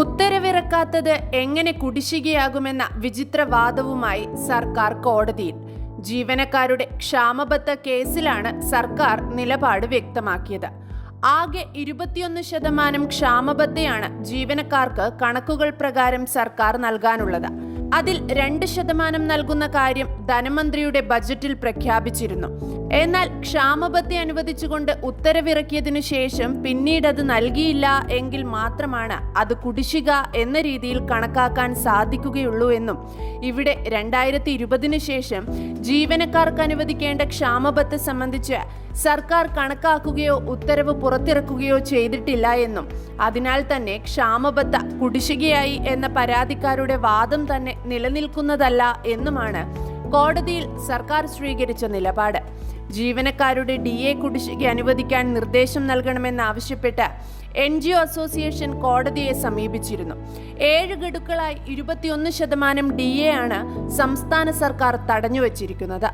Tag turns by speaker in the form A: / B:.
A: ഉത്തരവിറക്കാത്തത് എങ്ങനെ കുടിശ്ശികയാകുമെന്ന വിചിത്രവാദവുമായി സർക്കാർ കോടതിയിൽ. ജീവനക്കാരുടെ ക്ഷാമബത്ത കേസിലാണ് സർക്കാർ നിലപാട് വ്യക്തമാക്കിയത്. ആകെ ഇരുപത്തിയൊന്ന് ശതമാനം ക്ഷാമബത്തയാണ് ജീവനക്കാർക്ക് കണക്കുകൾ പ്രകാരം സർക്കാർ നൽകാനുള്ളത്. അതിൽ രണ്ട് ശതമാനം നൽകുന്ന കാര്യം ധനമന്ത്രിയുടെ ബജറ്റിൽ പ്രഖ്യാപിച്ചിരുന്നു. എന്നാൽ ക്ഷാമബത്തി അനുവദിച്ചുകൊണ്ട് ഉത്തരവിറക്കിയതിനു ശേഷം പിന്നീട് അത് നൽകിയില്ല എങ്കിൽ മാത്രമാണ് അത് കുടിശിക എന്ന രീതിയിൽ കണക്കാക്കാൻ സാധിക്കുകയുള്ളൂ എന്നും ഇവിടെ രണ്ടായിരത്തി ഇരുപതിനു ശേഷം ജീവനക്കാർക്ക് അനുവദിക്കേണ്ട ക്ഷാമബത്ത് സംബന്ധിച്ച് സർക്കാർ കണക്കാക്കുകയോ ഉത്തരവ് പുറത്തിറക്കുകയോ ചെയ്തിട്ടില്ല എന്നും. അതിനാൽ തന്നെ ക്ഷാമബത്ത കുടിശികയായി എന്ന പരാതിക്കാരുടെ വാദം തന്നെ നിലനിൽക്കുന്നതല്ല എന്നുമാണ് കോടതിയിൽ സർക്കാർ സ്വീകരിച്ച നിലപാട്. ജീവനക്കാരുടെ ഡി എ കുടിശ്ശിക അനുവദിക്കാൻ നിർദ്ദേശം നൽകണമെന്നാവശ്യപ്പെട്ട് എൻ ജി ഒ അസോസിയേഷൻ കോടതിയെ സമീപിച്ചിരുന്നു. ഏഴ് ഗഡുക്കളായി ഇരുപത്തിയൊന്ന് ശതമാനം ഡി എ ആണ് സംസ്ഥാന സർക്കാർ തടഞ്ഞുവച്ചിരിക്കുന്നത്.